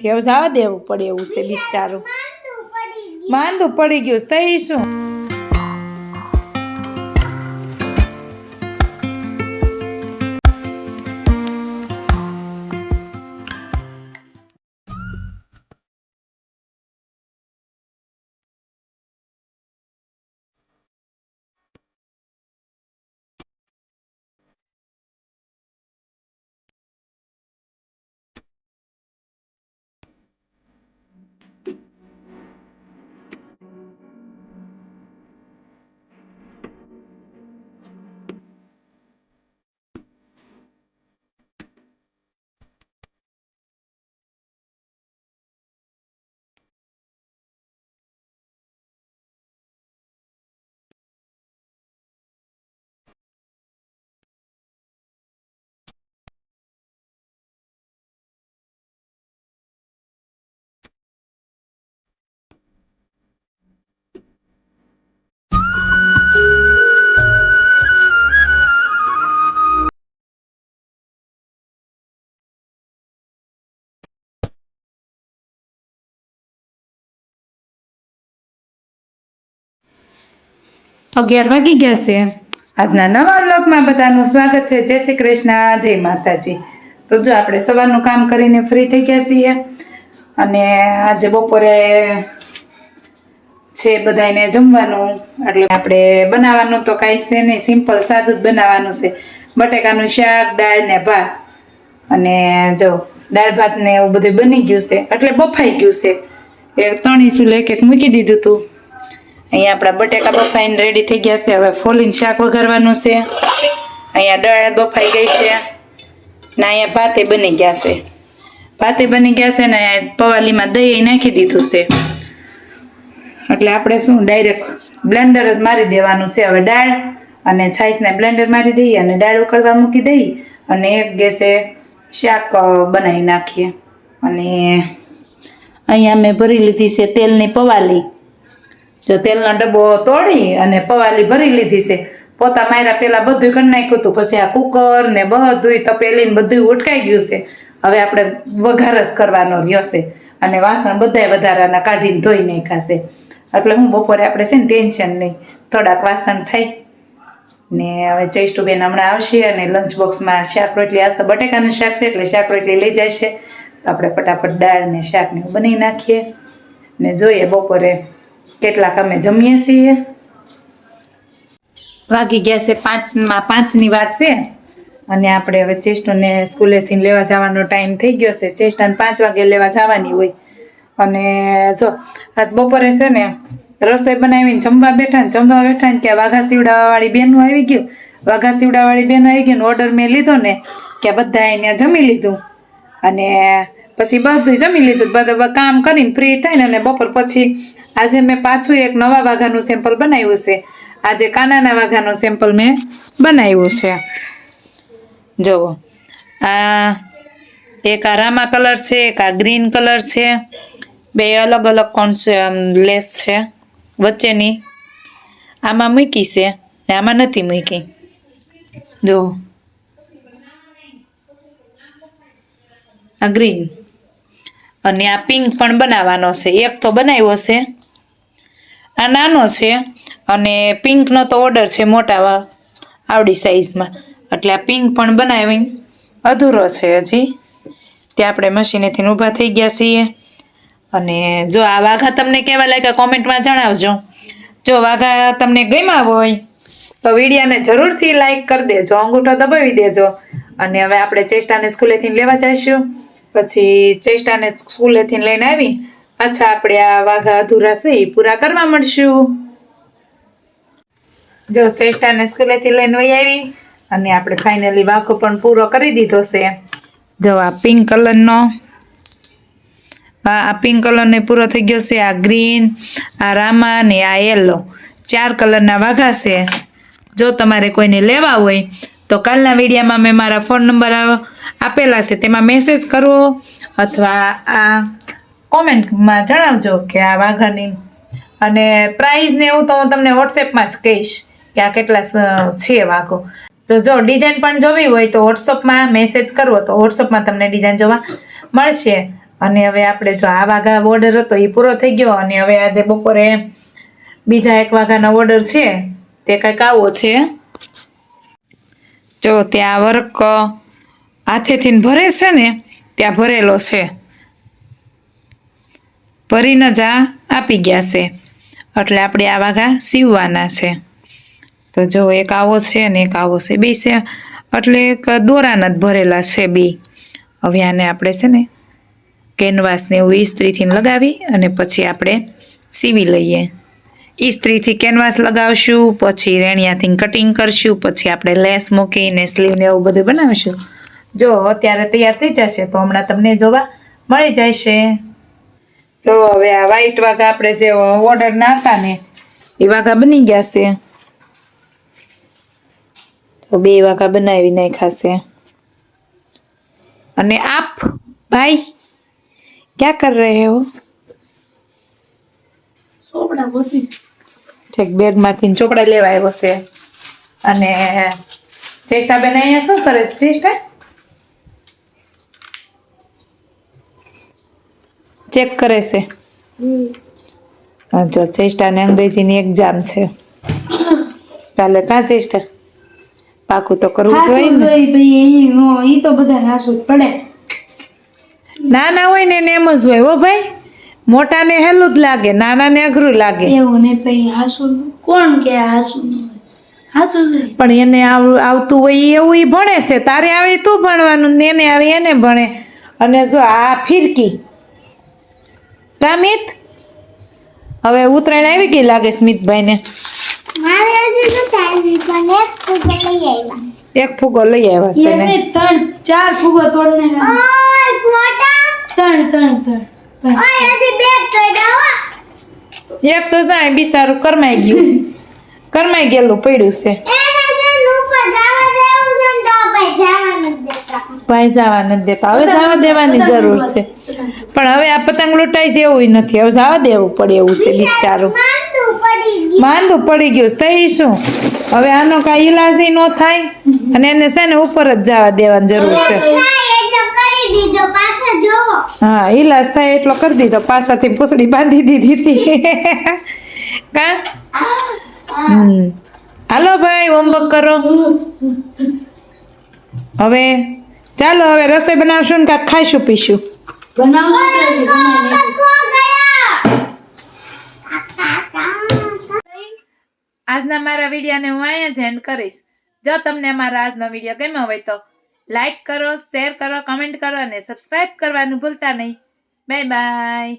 નથી. હવે જવા દેવું પડે એવું છે બિચારું. માંદું પડી ગયું છે, તઈ શું? અગિયાર વાગી ગયા છે. આજના નવા બ્લોગમાં બધાનું સ્વાગત છે. જય શ્રી કૃષ્ણ. જય માતાજી. તો જો આપણે સવારનું કામ કરીને ફ્રી થઈ ગયા છીએ અને આજે બપોરે છે બધાને જમવાનું. એટલે આપણે બનાવવાનું તો કાંઈ છે નહીં. સિમ્પલ સાદું જ બનાવવાનું છે. બટેકાનું શાક, દાળ ને ભાત. અને જો દાળ ભાત ને એવું બધું બની ગયું છે. એટલે બફાઈ ગયું છે. એક ત્રણેય ઇસુ એક એક મૂકી દીધું હતું અહીંયા આપણા બટેકા બફાઈને રેડી થઈ ગયા છે. હવે ફોલીને શાક વઘારવાનું છે. અહીંયા દાળ બફાઈ ગઈ છે. ને અહીંયા ભાતે બની ગયા છે. ભાતે બની ગયા છે ને પવાલીમાં દહીં નાખી દીધું છે. એટલે આપણે શું ડાયરેક્ટ બ્લેન્ડર જ મારી દેવાનું છે હવે દાળ અને છાશને બ્લેન્ડર મારી દઈએ અને દાળ ઉકળવા મૂકી દઈએ અને એક ગેસે શાક બનાવી નાખીએ. અને અહીંયા મેં ભરી લીધી છે તેલની પવાલી. જો તેલનો ડબ્બો તોડી અને પવાલી ભરી લીધી છે. પોતા માયરા પેલા બધું કરી નાખ્યું હતું. પછી આ કુકર ને બધું તપેલી ને બધું ઉટકાઈ ગયું છે. હવે આપણે વઘાર જ કરવાનો રહ્યો છે. અને વાસણ બધાય વધારાના કાઢીને ધોઈ નાખ્યા છે. એટલે હું બપોરે આપણે છે ને ટેન્શન નહીં. થોડાક વાસણ થાય. ને હવે ચેસ્ટુબેન હમણાં આવશે અને લંચ બોક્સમાં શાક રોટલી, આજ તો બટેકાનું શાક છે એટલે શાક રોટલી લઈ જાય છે તો આપણે ફટાફટ દાળ ને શાક ને એવું બનાવી નાખીએ. ને જોઈએ બપોરે કેટલાક અમે જમીએ છીએ. વાગી ગયા છે પાંચમાં પાંચની વાર છે. અને આપણે હવે ચેસ્ટોને સ્કૂલેથી લેવા જવાનો ટાઈમ થઈ ગયો છે. ચેસ્ટોને પાંચ વાગે લેવા જવાની હોય. અને જો, આજ બપોરે છે ને રસોઈ બનાવીને જમવા બેઠા ને જમવા બેઠા ને ત્યાં વાઘા સીવડાવાળી બહેનું આવી ગયું. વાઘા સીવડાવાળી બહેન આવી ગયું ઓર્ડર મેં લીધો ને કે બધા અહીંયા જમી લીધું. અને પછી બધું જમી લીધું. બધું કામ કરીને ફ્રી થાય ને અને બપોર પછી આજે મેં પાછું એક નવા વાઘાનું સેમ્પલ બનાવ્યું છે. આજે કાનાના વાઘાનું સેમ્પલ મેં બનાવ્યું છે. જુઓ. આ એક આ રામા કલર છે, એક આ ગ્રીન કલર છે. બે અલગ અલગ કોણ લેસ છે. વચ્ચેની આમાં મૂકી છે ને આમાં નથી મૂકી. જુઓ. આ ગ્રીન. અને આ પિંક પણ બનાવવાનો છે. એક તો બનાવ્યો છે. આ નાનો છે અને પિંકનો તો ઓર્ડર છે મોટા આવડી સાઈઝમાં એટલે આ પિંક પણ બનાવી. અધૂરો છે હજી. ત્યાં આપણે મશીનેથી ઊભા થઈ ગયા છીએ. અને જો આ વાઘા તમને કેવા લાગ્યા કોમેન્ટમાં જણાવજો. જો વાઘા તમને ગમ્યા હોય, તો વિડીયાને જરૂરથી લાઈક કરી દેજો, અંગૂઠો દબાવી દેજો. અને હવે આપણે ચેષ્ટાને સ્કૂલેથી લેવા જઈશું. પછી ચેષ્ટાને સ્કૂલેથી લઈને આવી પાછા આપણે આ વાઘા અધૂરા છે એ પૂરા કરવા મળશું. જો ચેષ્ટાને સ્કૂલેથી લઈને વહી આવી, અને આપણે ફાઇનલી વાઘો પણ પૂરો કરી દીધો છે. જો આ પિંક કલરનો આ પિંક કલરને પૂરો થઈ ગયો છે, આ ગ્રીન આ રામા અને આ યલો ચાર કલરના વાઘા છે. જો તમારે કોઈને લેવા હોય, તો કાલના વિડીયામાં મેં મારા ફોન નંબર આપેલા છે, તેમાં મેસેજ કરવો, અથવા આ કોમેન્ટમાં જણાવજો કે આ વાઘાની. અને પ્રાઇઝ ને એવું તો હું તમને વોટ્સએપમાં જ કહીશ કે આ કેટલા છે વાઘો. તો જો ડિઝાઇન પણ જોવી હોય તો વોટ્સઅપમાં મેસેજ કરવો તો વોટ્સઅપમાં તમને ડિઝાઇન જોવા મળશે. અને હવે આપણે જો આ વાઘા ઓર્ડર હતો એ પૂરો થઈ ગયો અને હવે આજે બપોરે બીજા એક વાઘાનો ઓર્ડર છે. તે કંઈક આવો છે. જો ત્યાં વર્ક હાથેથી ભરે છે ને, ત્યાં ભરેલો છે. ભરીને જ આ આપી ગયા છે. એટલે આપણે આ વાઘા સીવવાના છે. તો જો એક આવો છે અને એક આવો છે. બે છે. એટલે એક દોરાના જ ભરેલા છે બે. હવે આને આપણે છે ને કેનવાસને એવું ઇસ્ત્રીથી લગાવી અને પછી આપણે સીવી લઈએ. ઇસ્ત્રીથી કેનવાસ લગાવશું, પછી રેણિયાથી કટિંગ કરશું, પછી આપણે લેસ મૂકીને સ્લીવને એવું બધું બનાવીશું. જો અત્યારે તૈયાર થઈ જશે તો હમણાં તમને જોવા મળી જશે. તો હવે આ વ્હાઈટ વાઘા આપણે જે ઓર્ડર ના હતા ને એ વાઘા બની ગયા છે. તો બે વાઘા બનાવી નાખ્યા છે. અને આપ ભાઈ ક્યાં કર રહે હો? ઠીક બેગમાંથી ચોપડા લેવા આવ્યો છે. અને ચેષ્ટા બેન અહીંયા શું કરે છે? ચેષ્ટા ચેક કરે છે. હા, ચેષ્ટા ને અંગ્રેજીની એક્ઝામ છે. કાલે ક્યાં ચેષ્ટા? પાકું તો કરવું જોઈએ ને. નો ઈ તો બધા નાસું જ પડે. નાના હોય ને એને એમ જ હોય. હો ભાઈ મોટાને હેલું જ લાગે નાનાને અઘરું લાગે. એવું ને ભાઈ હાસુ કોણ કે હાસુ ન જ. પણ એને આવ- આવતું હોય એવું એ ભણે છે. તારે આવે તું ભણવાનું ને એને આવે એને ભણે. અને જો આ ફિરકી કામિત હવે ઉત્તરાયણ આવી ગઈ લાગે સ્મિતભાઈને. એક ફૂગે લઈ આવ્યા. ફૂગો લઈ આવ્યા છે ને? ત્રણ ચાર ફૂગો તોડને ત્રણ ત્રણ ત્રણ ત્રણ. ઓય હજી બે તોડ્યા એક તો જાય બિસારું કરમાઈ ગયું. કરમાઈ ગયેલું પડ્યું છે. ભાઈ જવા નથી દેતા. હવે જવા દેવાની જરૂર છે. પણ હવે આ પતંગ લૂંટાય છે એવું નથી. હવે જવા દેવું પડે એવું છે બિચારું. માંદું પડી ગયું. થઈ શું? હવે આનો કાંઈ ઈલાજ ન થાય અને એને છે ને ઉપર જ જવા દેવાની જરૂર છે. થાય એટલો કરી દીધો. પાછો જોવો. હા ઈલાજ થાય એટલો કરી દીધો. પાછળથી પૂછડી બાંધી દીધી હતી. કા? હાલો ભાઈ હોમવર્ક કરો. હવે ચાલો હવે રસોઈ બનાવશું ને કાંઈક ખાઈશું પીશું. બનાવશું કે હજી? બનાવી નાખ્યું? પકવો ગયા. આજના મારા વિડીયોને હું અહીંયા જ એન્ડ કરીશ. જો તમને મારા આજનો વીડિયો ગમ્યો હોય તો લાઈક કરો શેર કરો કમેન્ટ કરો અને સબસ્ક્રાઈબ કરવાનું ભૂલતા નહીં. Bye bye